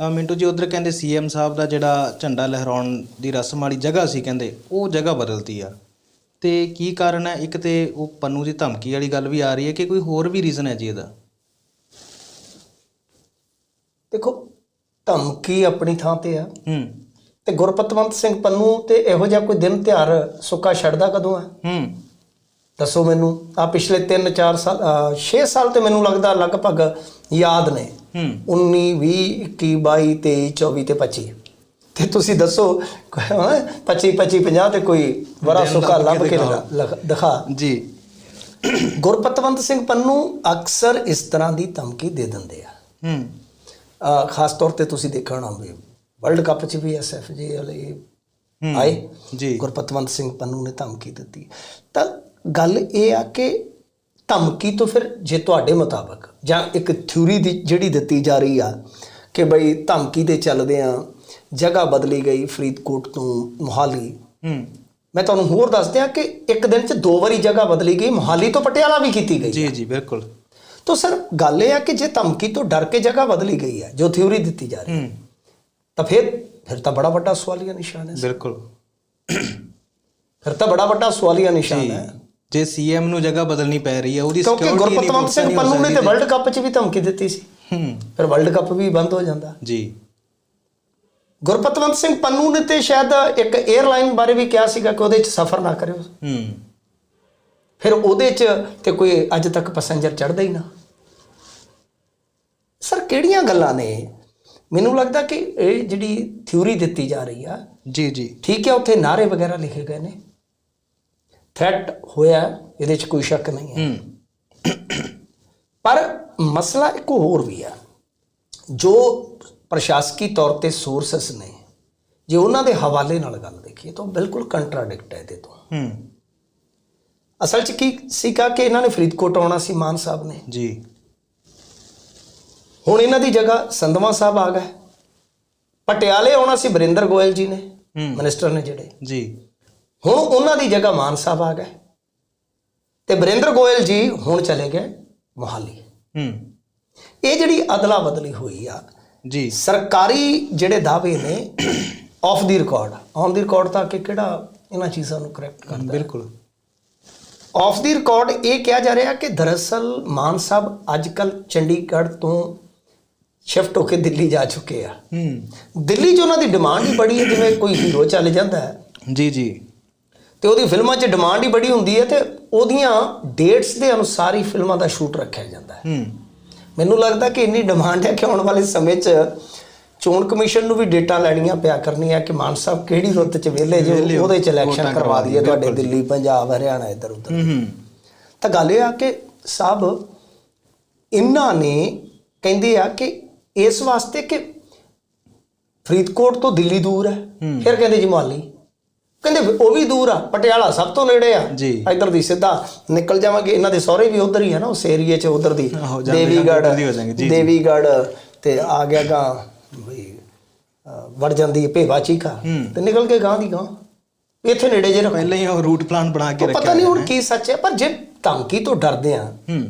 ਮਿੰਟੂ ਜੀ ਉਧਰ ਕਹਿੰਦੇ ਸੀਐਮ ਸਾਹਿਬ ਦਾ ਜਿਹੜਾ ਝੰਡਾ ਲਹਿਰਾਉਣ ਦੀ ਰਸਮ ਵਾਲੀ ਜਗ੍ਹਾ ਸੀ ਕਹਿੰਦੇ ਉਹ ਜਗ੍ਹਾ ਬਦਲਤੀ ਆ। ਤੇ ਕੀ ਕਾਰਨ ਹੈ? ਇੱਕ ਤੇ ਉਹ ਪੰਨੂ ਦੀ ਧਮਕੀ ਵਾਲੀ ਗੱਲ ਵੀ ਆ ਰਹੀ ਹੈ ਕਿ ਕੋਈ ਹੋਰ ਵੀ ਰੀਜ਼ਨ ਹੈ ਜੀ ਇਹਦਾ? ਦੇਖੋ ਧਮਕੀ ਆਪਣੀ ਥਾਂ ਤੇ ਆ। ਹੂੰ। ਤੇ ਗੁਰਪਤਵੰਤ ਸਿੰਘ ਪੰਨੂ ਤੇ ਇਹੋ ਜਿਹਾ ਕੋਈ ਦਿਨ ਤਿਉਹਾਰ ਸੁੱਕਾ ਛੱਡਦਾ ਕਦੋਂ ਆ ਹੂੰ। ਦੱਸੋ ਮੈਨੂੰ। ਆ ਪਿਛਲੇ 3 4 ਸਾਲ 6 ਸਾਲ ਤੇ ਮੈਨੂੰ ਲੱਗਦਾ ਲਗਭਗ ਯਾਦ ਨੇ। ਹੂੰ 19 20 21 22 23 24 ਤੇ 25 ਤੇ ਤੁਸੀਂ ਦੱਸੋ 25 25 50 ਤੇ ਕੋਈ ਬੜਾ ਸੁੱਕਾ ਲੱਭ ਕੇ ਦਿਖਾ ਜੀ। ਗੁਰਪਤਵੰਤ ਸਿੰਘ ਪੰਨੂ ਅਕਸਰ ਇਸ ਤਰ੍ਹਾਂ ਦੀ ਧਮਕੀ ਦੇ ਦਿੰਦੇ ਆ। ਹੂੰ। ਖਾਸ ਤੌਰ ਤੇ ਤੁਸੀਂ ਦੇਖਿਆ ਹੋਣਾ ਵੀ ਵਰਲਡ ਕੱਪ 'ਚ ਵੀ ਐਸਐਫਜੀ ਵਾਲੇ। ਆਏ। ਜੀ। ਗੁਰਪਤਵੰਤ ਸਿੰਘ ਪੰਨੂ ਨੇ ਧਮਕੀ ਦਿੱਤੀ। ਤਾਂ ਗੱਲ ਇਹ ਆ ਕਿ ਧਮਕੀ ਤੋਂ ਫਿਰ ਜੇ ਤੁਹਾਡੇ ਮੁਤਾਬਕ ਜਾਂ ਇੱਕ ਥਿਊਰੀ ਦੀ ਜਿਹੜੀ ਦਿੱਤੀ ਜਾ ਰਹੀ ਆ ਕਿ ਬਈ ਧਮਕੀ ਦੇ ਚੱਲਦੇ ਆ ਜਗ੍ਹਾ ਬਦਲੀ ਗਈ ਫਰੀਦਕੋਟ ਤੋਂ ਮੁਹਾਲੀ। ਹੂੰ। ਮੈਂ ਤੁਹਾਨੂੰ ਹੋਰ ਦੱਸ ਦਿਆਂ ਕਿ ਇੱਕ ਦਿਨ 'ਚ ਦੋ ਵਾਰੀ ਜਗ੍ਹਾ ਬਦਲੀ ਗਈ ਮੁਹਾਲੀ ਤੋਂ ਪਟਿਆਲਾ ਵੀ ਕੀਤੀ ਗਈ ਜੀ ਜੀ ਬਿਲਕੁਲ। ਤਾਂ ਸਰ ਗੱਲ ਇਹ ਆ ਕਿ ਜੇ ਧਮਕੀ ਤੋਂ ਡਰ ਕੇ ਜਗ੍ਹਾ ਬਦਲੀ ਗਈ ਹੈ ਜੋ ਥਿਊਰੀ ਦਿੱਤੀ ਜਾ ਰਹੀ ਹੈ। ਤਾਂ ਫਿਰ ਫਿਰ ਤਾਂ ਬੜਾ ਵੱਡਾ ਸਵਾਲੀਆ ਨਿਸ਼ਾਨ ਹੈ। ਬਿਲਕੁਲ। ਫਿਰ ਤਾਂ ਬੜਾ ਵੱਡਾ ਸਵਾਲੀਆ ਨਿਸ਼ਾਨ ਹੈ। ਜੇ ਸੀਐਮ ਨੂੰ ਜਗ੍ਹਾ ਬਦਲਣੀ ਪੈ ਰਹੀ ਹੈ ਉਹਦੀ ਕਿਉਂਕਿ security ਇੰਨੀ ਗੁਰਪਤਵੰਤ ਸਿੰਘ ਨਹੀਂ ਪੰਨੂ ਨੇ ਤੇ ਵਰਲਡ ਕੱਪ 'ਚ ਵੀ ਧਮਕੀ ਦਿੱਤੀ ਸੀ। ਹੂੰ। ਫਿਰ ਵਰਲਡ ਕੱਪ ਵੀ ਬੰਦ ਹੋ ਜਾਂਦਾ। ਜੀ। ਗੁਰਪਤਵੰਤ ਸਿੰਘ ਪੰਨੂ ਨੇ ਤੇ ਸ਼ਾਇਦ ਇੱਕ 에ਅਰਲਾਈਨ ਬਾਰੇ ਵੀ ਕਿਹਾ ਸੀਗਾ ਕਿ ਉਹਦੇ 'ਚ ਸਫ਼ਰ ਨਾ ਕਰਿਓ। ਹੂੰ। ਫਿਰ ਉਹਦੇ 'ਚ ਤੇ ਕੋਈ ਅੱਜ ਤੱਕ ਪੈਸੇਂਜਰ ਚੜਦਾ ਹੀ ਨਾ। ਸਰ ਕਿਹੜੀਆਂ ਗੱਲਾਂ ਨੇ? ਮੈਨੂੰ ਲੱਗਦਾ ਕਿ ਇਹ ਜਿਹੜੀ ਥਿਊਰੀ ਦਿੱਤੀ ਜਾ ਰਹੀ ਆ ਜੀ ਜੀ। ਠੀਕ ਹੈ ਉੱਥੇ ਨਾਰੇ ਵਗੈਰਾ ਲਿਖੇ ਗਏ ਨੇ। ਥ੍ਰੈਟ ਹੋਇਆ ਇਹਦੇ 'ਚ ਕੋਈ ਸ਼ੱਕ ਨਹੀਂ ਹੈ। ਪਰ ਮਸਲਾ ਇੱਕ ਹੋਰ ਵੀ ਆ। ਜੋ ਪ੍ਰਸ਼ਾਸਕੀ ਤੌਰ ਤੇ ਸੋਰਸਸ ਨੇ ਜੇ ਉਹਨਾਂ ਦੇ ਹਵਾਲੇ ਨਾਲ ਗੱਲ ਦੇਖੀਏ ਤਾਂ ਬਿਲਕੁਲ ਕੰਟਰਾਡਿਕਟ ਹੈ ਇਹਦੇ ਤੋਂ। ਹੂੰ। ਅਸਲ 'ਚ ਕੀ ਸੀਗਾ ਕਿ ਇਹਨਾਂ ਨੇ ਫਰੀਦਕੋਟ ਆਉਣਾ ਸੀ ਮਾਨ ਸਾਹਿਬ ਨੇ। ਜੀ। ਹੁਣ ਇਹਨਾਂ ਦੀ ਜਗ੍ਹਾ ਸੰਧਵਾ ਸਾਹਿਬ ਆ ਗਏ। ਪਟਿਆਲੇ ਆਉਣਾ ਸੀ ਬਰਿੰਦਰ ਗੋਇਲ ਜੀ ਨੇ ਮਿਨਿਸਟਰ ਨੇ ਜਿਹੜੇ। ਜੀ। ਹੁਣ ਉਹਨਾਂ ਦੀ ਜਗ੍ਹਾ ਮਾਨ ਸਾਹਿਬ ਆ ਗਏ ਤੇ ਬਰਿੰਦਰ ਗੋਇਲ ਜੀ ਹੁਣ ਚਲੇ ਗਏ ਮੋਹਾਲੀ ਹੂੰ ਇਹ ਜਿਹੜੀ ਅਦਲਾ ਬਦਲੀ ਹੋਈ ਆ ਜੀ ਸਰਕਾਰੀ ਜਿਹੜੇ ਦਾਅਵੇ ਨੇ off the record on the record ਤਾਂ ਕਿ ਕਿਹੜਾ ਇਹਨਾਂ ਚੀਜ਼ਾਂ ਨੂੰ ਕਰੈਕਟ ਕਰਦਾ ਬਿਲਕੁਲ ਆਫ ਦੀ ਰਿਕਾਰਡ ਇਹ ਕਿਹਾ ਜਾ ਰਿਹਾ ਕਿ ਦਰਅਸਲ ਮਾਨ ਸਾਹਿਬ ਅੱਜਕੱਲ ਚੰਡੀਗੜ੍ਹ ਤੋਂ ਸ਼ਿਫਟ ਹੋ ਕੇ ਦਿੱਲੀ ਜਾ ਚੁੱਕੇ ਆ ਹੂੰ ਦਿੱਲੀ 'ਚ ਉਹਨਾਂ ਦੀ ਡਿਮਾਂਡ ਹੀ ਬੜੀ ਹੈ ਜਿਵੇਂ ਕੋਈ ਹੀਰੋ ਚੱਲ ਜਾਂਦਾ ਹੈ ਜੀ ਜੀ ਤੇ ਉਹਦੀ ਫਿਲਮਾਂ 'ਚ ਡਿਮਾਂਡ ਹੀ ਬੜੀ ਹੁੰਦੀ ਹੈ ਤੇ ਉਹਦੀਆਂ ਡੇਟਸ ਦੇ ਅਨੁਸਾਰ ਹੀ ਫਿਲਮਾਂ ਦਾ ਸ਼ੂਟ ਰੱਖਿਆ ਜਾਂਦਾ ਹੈ। ਹੂੰ। ਮੈਨੂੰ ਲੱਗਦਾ ਕਿ ਇੰਨੀ ਡਿਮਾਂਡ ਹੈ ਕਿ ਆਉਣ ਵਾਲੇ ਸਮੇਂ 'ਚ ਚੋਣ ਕਮਿਸ਼ਨ ਨੂੰ ਵੀ ਡੇਟਾ ਲੈਣੀਆਂ ਪਿਆ ਕਰਨੀਆਂ ਕਿ ਮਾਨ ਸਾਹਿਬ ਕਿਹੜੀ ਰੁੱਤ 'ਚ ਵਿਹਲੇ ਜੋ ਉਹਦੇ 'ਚ ਇਲੈਕਸ਼ਨ ਕਰਵਾ ਦਈਏ ਤੁਹਾਡੇ ਦਿੱਲੀ ਪੰਜਾਬ ਹਰਿਆਣਾ ਇੱਧਰ ਉੱਧਰ। ਤਾਂ ਗੱਲ ਇਹ ਆ ਕਿ ਸਾਹਿਬ ਇਹਨਾਂ ਨੇ ਕਹਿੰਦੇ ਆ ਕਿ ਇਸ ਵਾਸਤੇ ਕਿ ਫਰੀਦਕੋਟ ਤੋਂ ਦਿੱਲੀ ਦੂਰ ਹੈ। ਫਿਰ ਕਹਿੰਦੇ ਜੀ ਕਹਿੰਦੇ ਉਹ ਵੀ ਦੂਰ ਆ ਪਟਿਆਲਾ ਸਭ ਤੋਂ ਨੇੜੇ ਆ। ਜੀ। ਇੱਧਰ ਦੀ ਸਿੱਧਾ ਨਿਕਲ ਜਾਵਾਂਗੇ ਇਹਨਾਂ ਦੇ ਸਹੁਰੇ ਵੀ ਉਧਰ ਹੀ ਹੈ ਨਾ ਉਸ ਏਰੀਏ 'ਚ ਉਧਰ ਦੀ। ਆਹੋ, ਜਾਂਦੇ ਜਾਂਦੇ ਉੱਧਰ ਦੀ ਹੋ ਜਾਣਗੇ, ਜੀ, ਜੀ। ਦੇਵੀਗੜ੍ਹ ਤੇ ਆ ਗਿਆ ਗਾਂ ਬਈ ਵੜ ਜਾਂਦੀ ਹੈ ਭੇਵਾ ਚੀਕਾ। ਤੇ ਨਿਕਲ ਕੇ ਗਾਂ ਦੀ ਗਾਂ। ਇੱਥੇ ਨੇੜੇ ਜੇ ਰੱਖੋ। ਪਹਿਲਾਂ ਹੀ ਉਹ ਰੂਟ ਪਲਾਨ ਬਣਾ ਕੇ ਰੱਖਿਆ ਪਤਾ ਨਹੀਂ ਹੁਣ ਕੀ ਸੱਚ ਹੈ ਪਰ ਜੇ ਧਮਕੀ ਤੋਂ ਡਰਦੇ ਆ ਹੂੰ।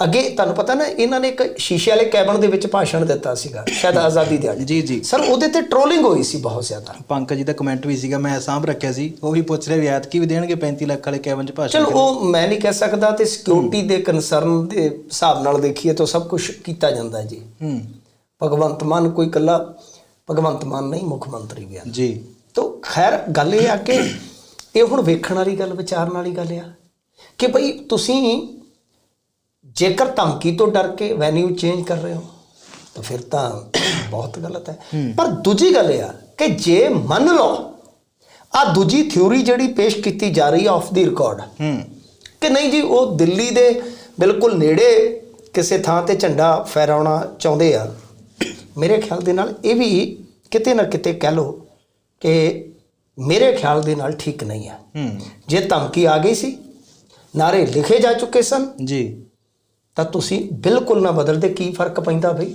ਅੱਗੇ ਤੁਹਾਨੂੰ ਪਤਾ ਨਾ ਇਹਨਾਂ ਨੇ ਇੱਕ ਸ਼ੀਸ਼ੇ ਵਾਲੇ ਕੈਬਨ ਦੇ ਵਿੱਚ ਭਾਸ਼ਣ ਦਿੱਤਾ ਸੀਗਾ ਸ਼ਾਇਦ ਆਜ਼ਾਦੀ ਦਿਹਾੜੇ ਜੀ ਜੀ। ਸਰ ਉਹਦੇ ਤੇ ਟ੍ਰੋਲਿੰਗ ਹੋਈ ਸੀ ਬਹੁਤ ਜ਼ਿਆਦਾ। ਪੰਕਜ ਜੀ ਦਾ ਕਮੈਂਟ ਵੀ ਸੀਗਾ ਮੈਂ ਸਾਂਭ ਰੱਖਿਆ ਸੀ ਉਹ ਵੀ ਪੁੱਛ ਰਿਹਾ ਵੀ ਐਤਕੀ ਵੀ ਦੇਣਗੇ 35 ਲੱਖ ਵਾਲੇ ਕੈਬਨ ਚ ਭਾਸ਼ਣ ਚਲੋ ਉਹ ਮੈਂ ਨਹੀਂ ਕਹਿ ਸਕਦਾ ਤੇ ਸਿਕਿਉਰਿਟੀ ਦੇ ਕਨਸਰਨ ਦੇ ਹਿਸਾਬ ਨਾਲ ਦੇਖੀਏ ਤਾਂ ਸਭ ਕੁਝ ਕੀਤਾ ਜਾਂਦਾ ਜੀ। ਹੂੰ। ਭਗਵੰਤ ਮਾਨ ਕੋਈ ਕੱਲਾ ਭਗਵੰਤ ਮਾਨ ਨਹੀਂ ਮੁੱਖ ਮੰਤਰੀ ਵੀ ਆ। ਜੀ। ਤੋ ਖੈਰ ਗੱਲ ਇਹ ਆ ਕਿ ਇਹ ਹੁਣ ਵੇਖਣ ਵਾਲੀ ਗੱਲ ਵਿਚਾਰਨ ਵਾਲੀ ਗੱਲ ਆ। ਕਿ ਭਈ ਤੁਸੀਂ ਜੇਕਰ ਧਮਕੀ ਤੋਂ ਡਰ ਕੇ ਵੈਨਿਊ ਚੇਂਜ ਕਰ ਰਹੇ ਹੋ ਤਾਂ ਫਿਰ ਤਾਂ ਬਹੁਤ ਗਲਤ ਹੈ। ਪਰ ਦੂਜੀ ਗੱਲ ਇਹ ਆ ਕਿ ਜੇ ਮੰਨ ਲਓ ਆ ਦੂਜੀ ਥਿਊਰੀ ਜਿਹੜੀ ਪੇਸ਼ ਕੀਤੀ ਜਾ ਰਹੀ ਹੈ ਆਫ ਦੀ ਰਿਕਾਰਡ ਹੂੰ। ਕਿ ਨਹੀਂ ਜੀ ਉਹ ਦਿੱਲੀ ਦੇ ਬਿਲਕੁਲ ਨੇੜੇ ਕਿਸੇ ਥਾਂ ਤੇ ਝੰਡਾ ਫਹਿਰਾਉਣਾ ਚਾਹੁੰਦੇ ਆ ਮੇਰੇ ਖਿਆਲ ਦੇ ਨਾਲ ਇਹ ਵੀ ਕਿਤੇ ਨਾ ਕਿਤੇ ਕਹਿ ਲੋ ਕਿ ਮੇਰੇ ਖਿਆਲ ਦੇ ਨਾਲ ਠੀਕ ਨਹੀਂ ਆ। ਹੂੰ। ਜੇ ਧਮਕੀ ਆ ਗਈ ਸੀ ਨਾਰੇ ਲਿਖੇ ਜਾ ਚੁੱਕੇ ਸਨ ਜੀ। ਤਾਂ ਤੁਸੀਂ ਬਿਲਕੁਲ ਨਾ ਬਦਲਦੇ ਕੀ ਫ਼ਰਕ ਪੈਂਦਾ ਬਈ?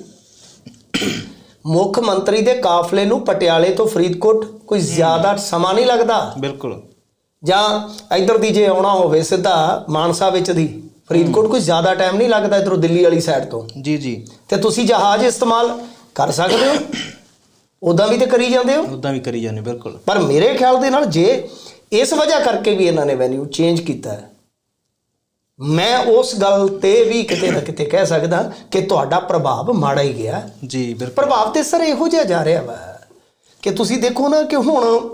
ਮੁੱਖ ਮੰਤਰੀ ਦੇ ਕਾਫਲੇ ਨੂੰ ਪਟਿਆਲੇ ਤੋਂ ਫਰੀਦਕੋਟ ਕੋਈ ਜ਼ਿਆਦਾ ਸਮਾਂ ਨਹੀਂ ਲੱਗਦਾ। ਬਿਲਕੁਲ। ਜਾਂ ਇਧਰ ਦੀ ਜੇ ਆਉਣਾ ਹੋਵੇ ਸਿੱਧਾ ਮਾਨਸਾ ਵਿੱਚ ਦੀ ਫਰੀਦਕੋਟ ਕੋਈ ਜ਼ਿਆਦਾ ਟਾਈਮ ਨਹੀਂ ਲੱਗਦਾ ਇਧਰੋਂ ਦਿੱਲੀ ਵਾਲੀ ਸਾਈਡ ਤੋਂ। ਜੀ ਜੀ। ਤੇ ਤੁਸੀਂ ਜਹਾਜ਼ ਇਸਤੇਮਾਲ ਕਰ ਸਕਦੇ ਹੋ? ਉਦਾਂ ਵੀ ਤੇ ਕਰੀ ਜਾਂਦੇ ਹੋ? ਉਦਾਂ ਵੀ ਕਰੀ ਜਾਂਦੇ ਬਿਲਕੁਲ। ਪਰ ਮੇਰੇ ਖਿਆਲ ਦੇ ਨਾਲ ਜੇ ਇਸ ਵਜ੍ਹਾ ਕਰਕੇ ਵੀ ਇਹਨਾਂ ਨੇ ਵੈਨਿਊ ਚੇਂਜ ਕੀਤਾ ਹੈ ਮੈਂ ਉਸ ਗੱਲ ਤੇ ਵੀ ਕਿਤੇ ਨਾ ਕਿਤੇ ਕਹਿ ਸਕਦਾ ਕਿ ਤੁਹਾਡਾ ਪ੍ਰਭਾਵ ਮਾੜਾ ਹੀ ਗਿਆ। ਜੀ ਬਿਲਕੁਲ। ਪ੍ਰਭਾਵ ਤੇ ਸਰ ਇਹੋ ਜਿਹਾ ਜਾ ਰਿਹਾ ਵਾ ਕਿ ਤੁਸੀਂ ਦੇਖੋ ਨਾ ਕਿ ਹੁਣ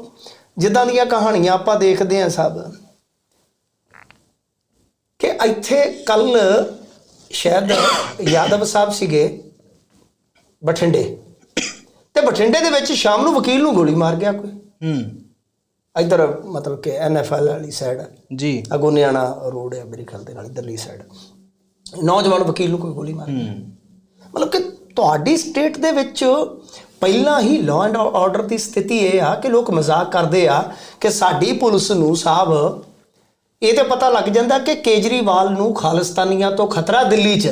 ਜਿੱਦਾਂ ਦੀਆਂ ਕਹਾਣੀਆਂ ਆਪਾਂ ਦੇਖਦੇ ਆਂ ਸਭ ਕਿ ਇੱਥੇ ਕੱਲ ਸ਼ਾਇਦ ਯਾਦਵ ਸਾਹਿਬ ਸੀਗੇ ਬਠਿੰਡੇ ਤੇ ਬਠਿੰਡੇ ਦੇ ਵਿੱਚ ਸ਼ਾਮ ਨੂੰ ਵਕੀਲ ਨੂੰ ਗੋਲੀ ਮਾਰ ਗਿਆ ਕੋਈ। ਹੂੰ। ਇੱਧਰ ਮਤਲਬ ਕਿ ਐਨਐਫਐਲ ਵਾਲੀ ਸਾਈਡ ਜੀ। ਅਗੋਨਿਆਣਾ ਰੋਡ ਹੈ ਮੇਰੇ ਖਿਆਲ ਦੇ ਨਾਲ ਇੱਧਰਲੀ ਸਾਈਡ ਨੌਜਵਾਨ ਵਕੀਲ ਨੂੰ ਕੋਈ ਗੋਲੀ ਮਾਰ ਮਤਲਬ ਕਿ ਤੁਹਾਡੀ ਸਟੇਟ ਦੇ ਵਿੱਚ ਪਹਿਲਾਂ ਹੀ ਲਾਅ ਐਂਡ ਆਰਡਰ ਦੀ ਸਥਿਤੀ ਇਹ ਆ ਕਿ ਲੋਕ ਮਜ਼ਾਕ ਕਰਦੇ ਆ ਕਿ ਸਾਡੀ ਪੁਲਿਸ ਨੂੰ ਸਾਹਿਬ ਇਹ ਤੇ ਪਤਾ ਲੱਗ ਜਾਂਦਾ ਕਿ ਕੇਜਰੀਵਾਲ ਨੂੰ ਖਾਲਿਸਤਾਨੀਆਂ ਤੋਂ ਖਤਰਾ ਦਿੱਲੀ 'ਚ।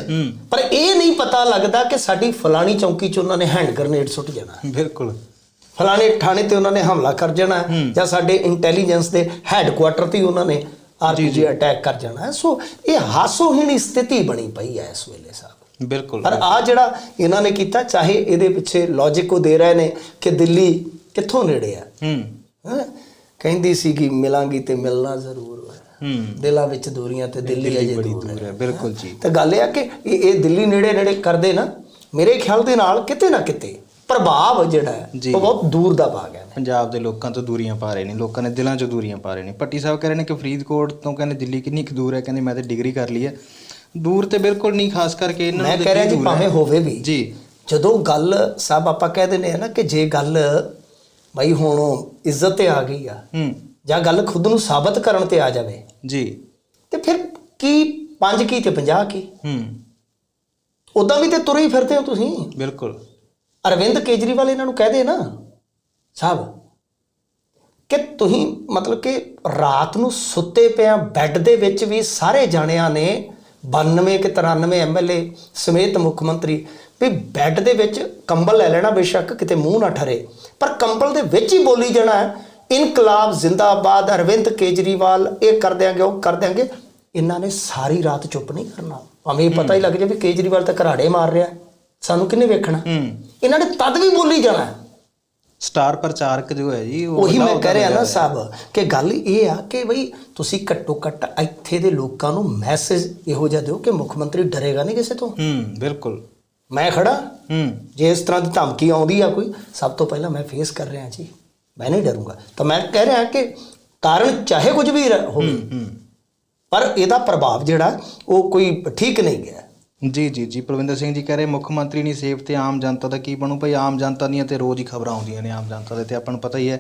ਪਰ ਇਹ ਨਹੀਂ ਪਤਾ ਲੱਗਦਾ ਕਿ ਸਾਡੀ ਫਲਾਣੀ ਚੌਂਕੀ 'ਚ ਉਹਨਾਂ ਨੇ ਹੈਂਡ ਗ੍ਰਨੇਡ ਸੁੱਟ ਜਾਣਾ। ਬਿਲਕੁਲ। ਫਲਾਣੇ ਥਾਣੇ ਤੇ ਉਹਨਾਂ ਨੇ ਹਮਲਾ ਕਰ ਜਾਣਾ ਜਾਂ ਸਾਡੇ ਇੰਟੈਲੀਜੈਂਸ ਦੇ ਹੈੱਡਕੁਆਟਰ ਤੇ ਉਹਨਾਂ ਨੇ ਆਰਪੀਜੀ ਅਟੈਕ ਕਰ ਜਾਣਾ। ਸੋ ਇਹ ਹਾਸੋਹੀਣੀ ਸਥਿਤੀ ਬਣੀ ਪਈ ਹੈ ਇਸ ਵੇਲੇ ਸਾਹਿਬ। ਬਿਲਕੁਲ ਪਰ ਆ ਜਿਹੜਾ ਇਹਨਾਂ ਨੇ ਕੀਤਾ ਚਾਹੇ ਇਹਦੇ ਪਿੱਛੇ ਲੌਜੀਕ ਉਹ ਦੇ ਰਹੇ ਨੇ ਕਿ ਦਿੱਲੀ ਕਿੱਥੋਂ ਨੇੜੇ ਆ ਹੂੰ? ਕਹਿੰਦੀ ਸੀ ਕਿ ਮਿਲਾਂਗੀ ਤੇ ਮਿਲਣਾ ਜ਼ਰੂਰ ਹੈ। ਹੂੰ। ਦਿਲਾਂ ਵਿੱਚ ਦੂਰੀਆਂ ਤੇ ਦਿੱਲੀ ਅਜੇ ਦੂਰ ਹੈ। ਬਿਲਕੁਲ ਜੀ। ਤੇ ਗੱਲ ਇਹ ਆ ਕਿ ਇਹ ਦਿੱਲੀ ਨੇੜੇ ਨੇੜੇ ਕਰਦੇ ਨਾ ਮੇਰੇ ਖਿਆਲ ਦੇ ਨਾਲ ਕਿਤੇ ਨਾ ਕਿਤੇ ਪ੍ਰਭਾਵ ਜਿਹੜਾ ਹੈ। ਉਹ ਬਹੁਤ ਦੂਰ ਦਾ ਭਾਗ ਹੈ। ਪੰਜਾਬ ਦੇ ਲੋਕਾਂ ਤੋਂ ਦੂਰੀਆਂ ਪਾ ਰਹੇ ਨੇ ਲੋਕਾਂ ਨੇ ਦਿਲਾਂ 'ਚੋਂ ਦੂਰੀਆਂ ਪਾ ਰਹੇ ਨੇ। ਪੱਟੀ ਸਾਹਿਬ ਕਹਿ ਰਹੇ ਨੇ ਕਿ ਫਰੀਦਕੋਟ ਤੋਂ ਕਹਿੰਦੇ ਦਿੱਲੀ ਕਿੰਨੀ ਕੁ ਦੂਰ ਹੈ ਕਹਿੰਦੇ ਮੈਂ ਤੇ ਡਿਗਰੀ ਕਰ ਲਈ ਹੈ। ਦੂਰ ਤੇ ਬਿਲਕੁਲ ਨਹੀਂ ਖਾਸ ਕਰਕੇ ਇਹਨਾਂ ਮੈਂ ਨੂੰ ਕਹਿ ਰਿਹਾ ਜੀ। ਭਾਵੇਂ ਹੋਵੇ ਵੀ ਜੀ। ਜਦੋਂ ਗੱਲ ਸਭ ਆਪਾਂ ਕਹਿ ਦਿੰਦੇ ਆ ਨਾ ਕਿ ਜੇ ਗੱਲ ਬਈ ਹੁਣ ਇੱਜ਼ਤ ਤੇ ਆ ਗਈ ਆ ਹੂੰ। ਜਾਂ ਗੱਲ ਖੁਦ ਨੂੰ ਸਾਬਤ ਕਰਨ ਤੇ ਆ ਜਾਵੇ ਜੀ। ਤੇ ਫਿਰ ਕੀ ਪੰਜ ਕੀ ਤੇ 50 ਕੀ? ਹੂੰ। ਉਦਾਂ ਵੀ ਤੇ ਤੁਰੇ ਹੀ ਫਿਰਦੇ ਹੋ ਤੁਸੀਂ। ਬਿਲਕੁਲ। ਅਰਵਿੰਦ ਕੇਜਰੀਵਾਲ ਇਹਨਾਂ ਨੂੰ ਕਹਦੇ ਨਾ ਸਾਹਿਬ ਕਿ ਤੁਸੀਂ ਮਤਲਬ ਕਿ ਰਾਤ ਨੂੰ ਸੁੱਤੇ ਪਿਆ ਬੈੱਡ ਦੇ ਵਿੱਚ ਵੀ ਸਾਰੇ ਜਾਣਿਆਂ ਨੇ 92 ਕਿ 93 ਐਮਐਲਏ ਸਮੇਤ ਮੁੱਖ ਮੰਤਰੀ ਵੀ ਬੈੱਡ ਦੇ ਵਿੱਚ ਕੰਬਲ ਲੈ ਲੈਣਾ ਬੇਸ਼ੱਕ ਕਿਤੇ ਮੂੰਹ ਨਾ ਠਰੇ। ਪਰ ਕੰਬਲ ਦੇ ਵਿੱਚ ਹੀ ਬੋਲੀ ਜਾਣਾ ਇਨਕਲਾਬ ਜ਼ਿੰਦਾਬਾਦ ਅਰਵਿੰਦ ਕੇਜਰੀਵਾਲ ਇਹ ਕਰ ਦਿਆਂਗੇ ਉਹ ਕਰ ਦਿਆਂਗੇ। ਇਹਨਾਂ ਨੇ ਸਾਰੀ ਰਾਤ ਚੁੱਪ ਨਹੀਂ ਕਰਨਾ। ਭਾਵੇਂ ਪਤਾ ਹੀ ਲੱਗ ਜਾਏ ਵੀ ਕੇਜਰੀਵਾਲ ਤਾਂ ਘਰਾੜੇ ਮਾਰ ਰਿਹਾ ਸਾਨੂੰ ਕਿੰਨੇ ਵੇਖਣਾ? ਹੂੰ। ਇਹਨਾਂ ਨੇ ਤਦ ਵੀ ਬੋਲੀ ਜਾਣਾ। ਸਟਾਰ ਪ੍ਰਚਾਰਕ ਜੋ ਹੈ ਜੀ ਉਹ ਮੈਂ ਕਹਿ ਰਿਹਾ ਨਾ। ਸਾਹਿਬ ਕਿ ਗੱਲ ਇਹ ਆ ਕਿ ਬਈ ਤੁਸੀਂ ਘੱਟੋ ਘੱਟ ਇੱਥੇ ਦੇ ਲੋਕਾਂ ਨੂੰ ਮੈਸੇਜ ਇਹੋ ਜਿਹਾ ਦਿਓ ਕਿ ਮੁੱਖ ਮੰਤਰੀ ਡਰੇਗਾ ਨਹੀਂ ਕਿਸੇ ਤੋਂ। ਹੂੰ ਬਿਲਕੁਲ। ਮੈਂ ਖੜਾ। ਹੂੰ। ਜੇ ਇਸ ਤਰ੍ਹਾਂ ਦੀ ਧਮਕੀ ਆਉਂਦੀ ਆ ਕੋਈ ਸਭ ਤੋਂ ਪਹਿਲਾਂ ਮੈਂ ਫੇਸ ਕਰ ਰਿਹਾ ਜੀ। ਮੈਂ ਨਹੀਂ ਡਰੂੰਗਾ। ਤਾਂ ਮੈਂ ਕਹਿ ਰਿਹਾ ਕਿ ਕਾਰਨ ਚਾਹੇ ਕੁਝ ਵੀ ਹੋਵੇ। ਹੂੰ। ਪਰ ਇਹਦਾ ਪ੍ਰਭਾਵ ਜਿਹੜਾ ਉਹ ਕੋਈ ਠੀਕ ਨਹੀਂ ਗਿਆ। ਜੀ ਜੀ ਜੀ, ਪਰਵਿੰਦਰ ਸਿੰਘ ਜੀ ਕਹਿ ਰਹੇ, ਮੁੱਖ ਮੰਤਰੀ ਨਹੀਂ ਸੇਫ ਅਤੇ ਆਮ ਜਨਤਾ ਦਾ ਕੀ ਬਣੂ? ਭਾਈ ਆਮ ਜਨਤਾ ਦੀਆਂ ਤੇ ਰੋਜ਼ ਹੀ ਖਬਰਾਂ ਆਉਂਦੀਆਂ ਨੇ, ਆਮ ਜਨਤਾ ਦੇ ਤੇ ਆਪਾਂ ਨੂੰ ਪਤਾ ਹੀ ਹੈ।